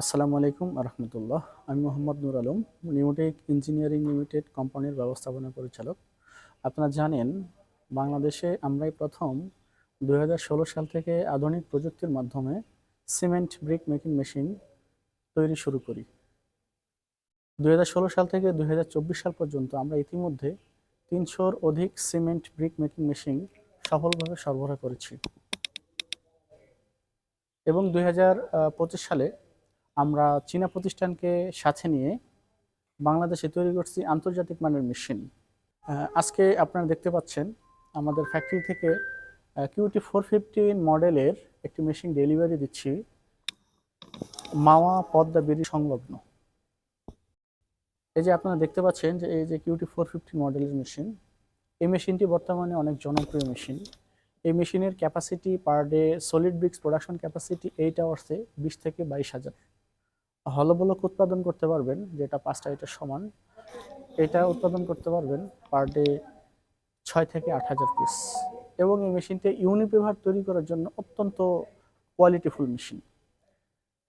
আসসালামু আলাইকুম রহমতুল্লাহ আমি Mohammad Nur Alam, Newtech engineering limited কোম্পানির ব্যবস্থাপনা পরিচালক। আপনারা জানেন, বাংলাদেশে আমরাই প্রথম দু হাজার ষোলো সাল থেকে আধুনিক প্রযুক্তির মাধ্যমে সিমেন্ট ব্রিক মেকিং মেশিন তৈরি শুরু করি। দু হাজার ষোলো সাল থেকে দুই হাজার চব্বিশ সাল পর্যন্ত আমরা ইতিমধ্যে তিনশোর অধিক সিমেন্ট ব্রিক মেকিং মেশিন সফলভাবে সরবরাহ করেছি। এবং দুই হাজার পঁচিশ সালে আমরা চীনা প্রতিষ্ঠানকে সাথে নিয়ে বাংলাদেশে তৈরি করছি আন্তর্জাতিক মানের মেশিন। আজকে আপনারা দেখতে পাচ্ছেন আমাদের ফ্যাক্টরি থেকে কিউটি ফোর ফিফটিন মডেলের একটি মেশিন ডেলিভারি দিচ্ছি। মাওয়া পদ্মা বেরি সংলগ্ন। এই যে আপনারা দেখতে পাচ্ছেন যে এই যে কিউটি ফোর ফিফটি মডেলের মেশিন এই মেশিনটি বর্তমানে অনেক জনপ্রিয় মেশিন এই মেশিনের capacity per day solid bricks production capacity eight আওয়ার্সে বিশ থেকে বাইশ হাজার। হলবলক উৎপাদন করতে পারবেন, যেটা পাঁচটা এটা সমান, এটা উৎপাদন করতে পারবেন পার ডে ছয় থেকে আট হাজার পিস এবং এই মেশিনটি ইউনিপেভার তৈরি করার জন্য অত্যন্ত কোয়ালিটিফুল মেশিন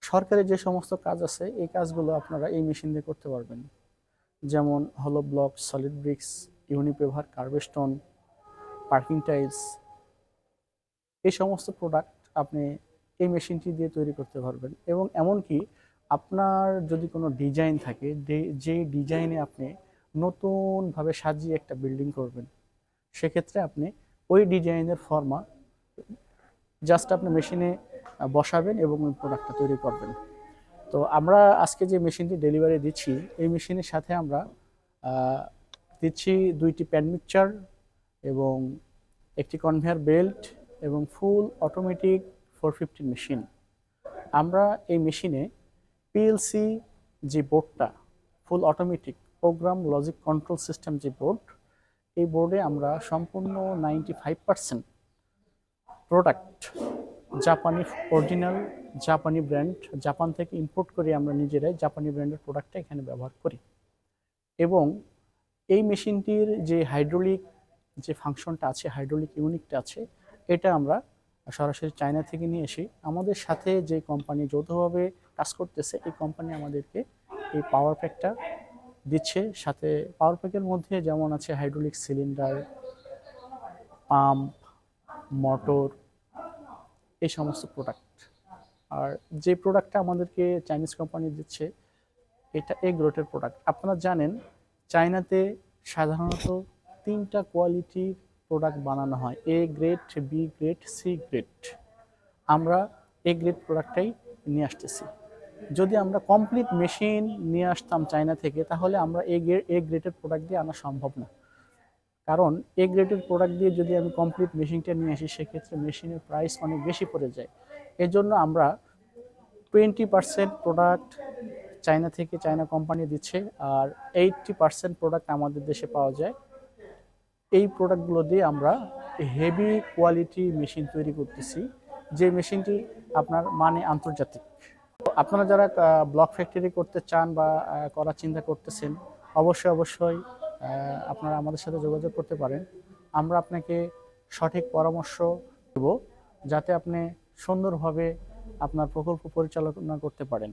সরকারি যে সমস্ত কাজ আছে, এই কাজগুলো আপনারা এই মেশিন দিয়ে করতে পারবেন। যেমন হলো block solid bricks unipaver kerbstone parking tiles এই সমস্ত প্রোডাক্ট আপনি এই মেশিনটি দিয়ে তৈরি করতে পারবেন। এবং এমনকি আপনার যদি কোনো ডিজাইন থাকে, যে- ডিজাইনে আপনি নতুনভাবে সাজিয়ে একটা বিল্ডিং করবেন, সেক্ষেত্রে আপনি ওই ডিজাইনের ফর্মা জাস্ট আপনি মেশিনে বসাবেন এবং ওই প্রোডাক্টটা তৈরি করবেন। তো আমরা আজকে যে মেশিনটি ডেলিভারি দিচ্ছি, এই মেশিনের সাথে আমরা দিচ্ছি দুইটি প্যান মিক্সচার এবং একটি কনভেয়ার বেল্ট এবং full automatic four fifteen machine আমরা এই মেশিনে পিএলসি যে বোর্ডটা full automatic program logic control system যে বোর্ড, এই বোর্ডে আমরা সম্পূর্ণ নাইনটি ফাইভ পার্সেন্ট প্রোডাক্ট জাপানি অরিজিনাল জাপানি ব্র্যান্ড জাপান থেকে ইম্পোর্ট করে আমরা নিজেরাই জাপানি ব্র্যান্ডের প্রোডাক্টটা এখানে ব্যবহার করি। এবং এই মেশিনটির যে হাইড্রোলিক যে ফাংশনটা আছে হাইড্রোলিক ইউনিটটা আছে, এটা আমরা সরাসরি চায়না থেকে নিয়ে এসে আমাদের সাথে যে কোম্পানি যৌথভাবে কাজ করতেছে, এই কোম্পানি আমাদেরকে এই পাওয়ার প্যাকটা দিচ্ছে। সাথে পাওয়ার প্যাকের মধ্যে যেমন আছে হাইড্রোলিক সিলিন্ডার পাম্প মোটর এই সমস্ত প্রোডাক্ট আর যে প্রোডাক্টটা আমাদেরকে চাইনিজ কোম্পানি দিচ্ছে, এটা এ গ্রোটের প্রোডাক্ট আপনারা জানেন, চায়নাতে সাধারণত তিনটা কোয়ালিটির প্রোডাক্ট বানানো হয় A grade B grade C grade আমরা এ গ্রেড প্রোডাক্টটাই নিয়ে আসতেছি। যদি আমরা কমপ্লিট মেশিন নিয়ে আসতাম চায়না থেকে, তাহলে আমরা এ গ্রেড এ গ্রেডের প্রোডাক্ট দিয়ে আনা সম্ভব না। কারণ এ গ্রেডের প্রোডাক্ট দিয়ে যদি আমি কমপ্লিট মেশিনটা নিয়ে আসি, সেক্ষেত্রে মেশিনের প্রাইস অনেক বেশি পড়ে যায়। এজন্য আমরা টোয়েন্টি পার্সেন্ট প্রোডাক্ট চায়না থেকে চায়না কোম্পানি দিচ্ছে, আর এইটটি পার্সেন্ট প্রোডাক্ট আমাদের দেশে পাওয়া যায়। এই প্রোডাক্টগুলো দিয়ে আমরা হেভি কোয়ালিটি মেশিন তৈরি করতেছি, যে মেশিনটি আপনার মানে আন্তর্জাতিক। আপনারা যারা ব্লক ফ্যাক্টরি করতে চান বা করার চিন্তা করতেছেন, অবশ্যই অবশ্যই আপনারা আমাদের সাথে যোগাযোগ করতে পারেন। আমরা আপনাকে সঠিক পরামর্শ দেব, যাতে আপনি সুন্দরভাবে আপনার প্রকল্প পরিচালনা করতে পারেন।